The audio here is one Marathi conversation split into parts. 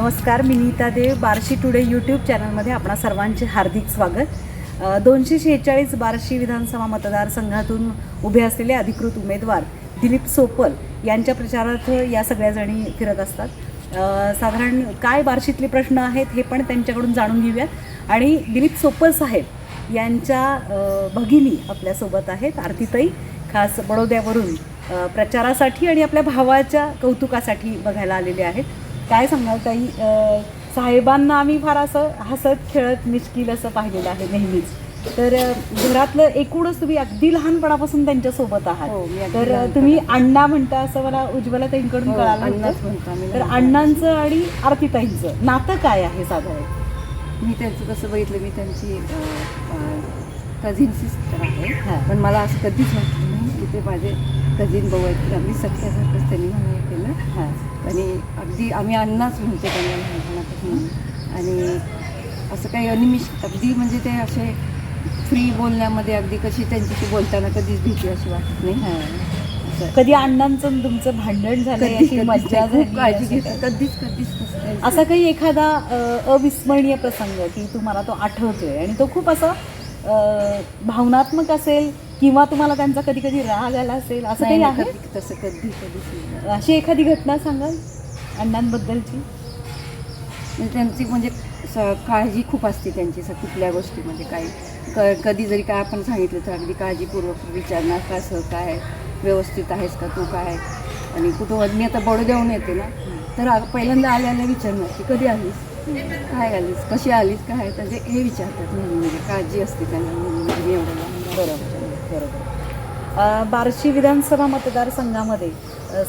नमस्कार मी नीता देव बार्शी टुडे यूट्यूब चॅनलमध्ये आपणा सर्वांचे हार्दिक स्वागत. दोनशे शेहेचाळीस बार्शी विधानसभा मतदारसंघातून उभे असलेले अधिकृत उमेदवार दिलीप सोपल यांच्या प्रचारार्थ या सगळ्याजणी फिरत असतात. साधारण काय बार्शीतले प्रश्न आहेत हे पण त्यांच्याकडून जाणून घेऊयात. आणि दिलीप सोपल साहेब यांच्या भगिनी आपल्यासोबत आहेत आरतीताई खास बडोद्यावरून प्रचारासाठी आणि आपल्या भावाच्या कौतुकासाठी बघायला आलेले आहेत. काय सांगाल ताई साहेबांना आम्ही फार असं हसत खेळत मिश्किल असं पाहिलेलं आहे नेहमीच तर घरातलं एकूणच तुम्ही अगदी लहानपणापासून त्यांच्यासोबत हो, आहात अगदी तर. तुम्ही अण्णा म्हणता असं मला उज्ज्वला ताईंकडून हो, कळालं अण्णाच होतं. म्हणतो आम्ही तर. अण्णांचं आणि आरतीताईंचं नातं काय आहे साधारण मी त्यांचं कसं बघितलं मी त्यांची कझिन सिस्टर आहे हा. पण मला असं कधीच वाटलं नाही की ते माझे कझिन भाऊ आहेत अगदी सख्यासारखंच त्यांनी हे. आणि अगदी आम्ही अण्णाच म्हणतो त्यांना लहानपणापासून. आणि असं काही अनिमिष अगदी म्हणजे ते असे फ्री बोलण्यामध्ये अगदी कशी त्यांच्याशी बोलताना कधीच भीती अशी वाटत नाही. हां. कधी अण्णांचं तुमचं भांडण झालं कधीच- अशी कधीच मज्जा झाली? कधीच असा काही एखादा अविस्मरणीय प्रसंग की तुम्हाला तो आठवतोय आणि तो खूप असं भावनात्मक असेल किंवा तुम्हाला त्यांचा कधी कधी राग आला असेल असं काही आहे? कधी- तसं कधी कधीच नाही. अशी एखादी घटना सांगाल अण्णांबद्दलची? म्हणजे त्यांची म्हणजे स- काळजी खूप असते त्यांची स कुठल्या गोष्टीमध्ये काही. क कधी जरी काय आपण सांगितलं तर अगदी काळजीपूर्वक विचारणार कसं काय? व्यवस्थित आहेस का तू काय? आणि कुठं मी आता बडोद्याहून येते ना. तर आ- पहिल्यांदा आल्याला विचारणार की कधी आलीस? काय आलीस? कशी आलीस? काय? म्हणजे हे विचारतात नेहमी म्हणजे काळजी असते त्यांना नेहमी म्हणजे एवढं बरोबर. बरोबर. बार्शी विधानसभा मतदारसंघामध्ये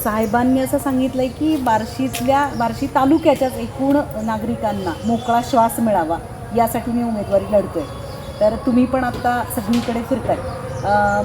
साहेबांनी असं सांगितलंय की बार्शीतल्या बार्शी तालुक्याच्याच एकूण नागरिकांना मोकळा श्वास मिळावा यासाठी मी उमेदवारी लढतोय. तर तुम्ही पण आता सगळीकडे फिरताय.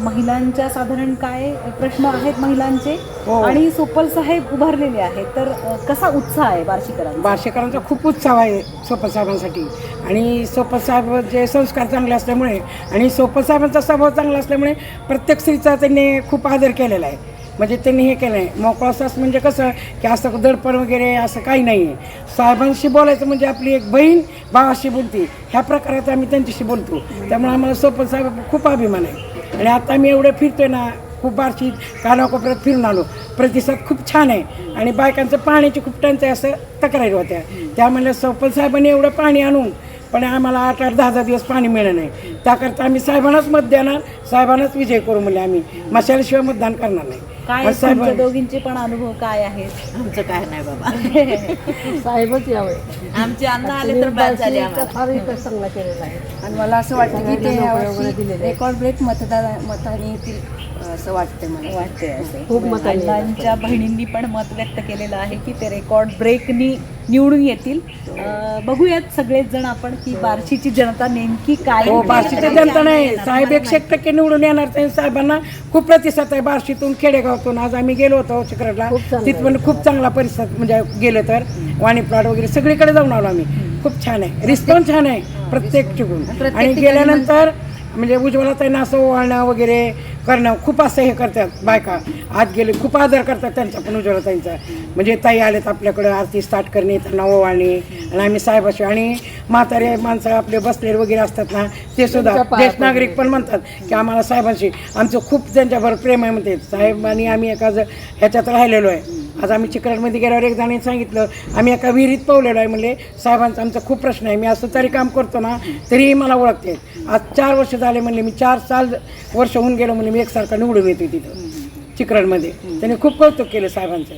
महिलांच्या साधारण काय प्रश्न आहेत महिलांचे? हो. आणि सोपल साहेब उभारलेले आहेत. तर कसा उत्साह आहे बार्शीकरांचा? भाषेकरांचा खूप उत्साह आहे सोपत साहेबांसाठी. आणि सोपत साहेबांचे संस्कार चांगले असल्यामुळे आणि सोपत साहेबांचा स्वभाव चांगला असल्यामुळे प्रत्येक स्त्रीचा त्यांनी खूप आदर केलेला आहे. म्हणजे त्यांनी हे केलं आहे मोकळा श्वास म्हणजे कसं की असं दडपण वगैरे असं काही नाही आहे साहेबांशी बोलायचं म्हणजे आपली एक बहीण भावाशी बोलते. ह्या प्रकारात आम्ही त्यांच्याशी बोलतो. त्यामुळे आम्हाला सोपन साहेब खूप अभिमान आहे. आणि आता आम्ही एवढं फिरतोय ना खूप बारशी कानाकोपऱ्यात फिरून आलो. प्रतिसाद खूप छान आहे. आणि बायकांचं पाण्याची खूप टंचाई असं तक्रारी होत्या. त्या म्हणल्या सोपन साहेबांनी एवढं पाणी आणून पण आम्हाला आठ आठ दहा दहा दिवस पाणी मिळणं नाही. त्याकरता आम्ही साहेबांनाच मत देणार साहेबांनाच विजय करू म्हणले आम्ही. मशाल्याशिवाय मतदान करणार नाही. काय तुमच्या दोघींचे पण अनुभव काय आहेत? आमचं काय नाही बाबा. साहेबच यावे. आमचे अन्न आले तर बाद झाले आम्हाला. फार चांगला केलेला आहे. आणि मला असं वाटतं की ते यावर्षी. रेकॉर्ड ब्रेक मतदार मताने येतील. असं वाटतं मला. वाटते असे. खूप मतांनी अण्णांच्या बहिणींनी पण मत व्यक्त केलेलं आहे की ते रेकॉर्ड ब्रेकनी निवडून येतील. अं, बघूयात सगळेच जण आपण की बार्शीची जनता नेमकी काय हो बार्शीची जनता नाही. साहेब एकशे एक टक्के निवडून येणार त्या साहेबांना खूप प्रतिसाद आहे बार्शीतून खेडेगावातून. आज आम्ही गेलो होतो चिकरडला खूप चांगलं तिथं पण खूप चांगला परिसर म्हणजे गेलं तर. वाणी प्लॉट वगैरे सगळीकडे जाऊन आलो आम्ही. खूप छान आहे. रिस्पॉन्स छान आहे. प्रत्येक प्रत्येक आणि ठिकाणी गेल्यानंतर म्हणजे उज्ज्वला त्यांना असं ओवाळणं वगैरे करणं खूप असं हे करतात बायका. आज गेले खूप आदर करतात त्यांचा पण उज्ज्वला ताईंचा. म्हणजे ताई आलेत आपल्याकडं आरती स्टार्ट करणे त्यांना ओवाळणे आणि आम्ही साहेबाशी आणि म्हातारे माणसं आपले बसलेले वगैरे असतात ना ते सुद्धा ज्येष्ठ नागरिक पण म्हणतात की आम्हाला साहेबांशी आमचं खूप त्यांच्याबरोबर प्रेम आहे म्हणते साहेबांनी आम्ही एका ह्याच्यात राहिलेलो आहे. आज आम्ही चिकरामध्ये गेल्यावर एक जणांनी सांगितलं आम्ही एका विहिरीत पावलेलो आहे. म्हणले साहेबांचा आमचा खूप प्रश्न आहे. मी असं तरी काम करतो ना तरीही मला ओळखते. आज चार वर्ष झाले म्हणले मी चार साल वर्ष होऊन गेलो म्हणले मी एकसारखा निवडून येतो तिथं चिकरणमध्ये त्यांनी खूप कौतुक केलं साहेबांचं.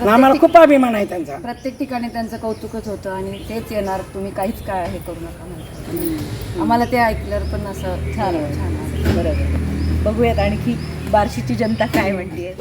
आणि आम्हाला खूप अभिमान आहे त्यांचा. प्रत्येक ठिकाणी त्यांचं कौतुकच होतं आणि तेच येणार तुम्ही काहीच काय हे करू नका. आम्हाला ते ऐकल्यावर पण असं छान छान. बरोबर. बघूयात आणखी बार्शीची जनता काय म्हणते.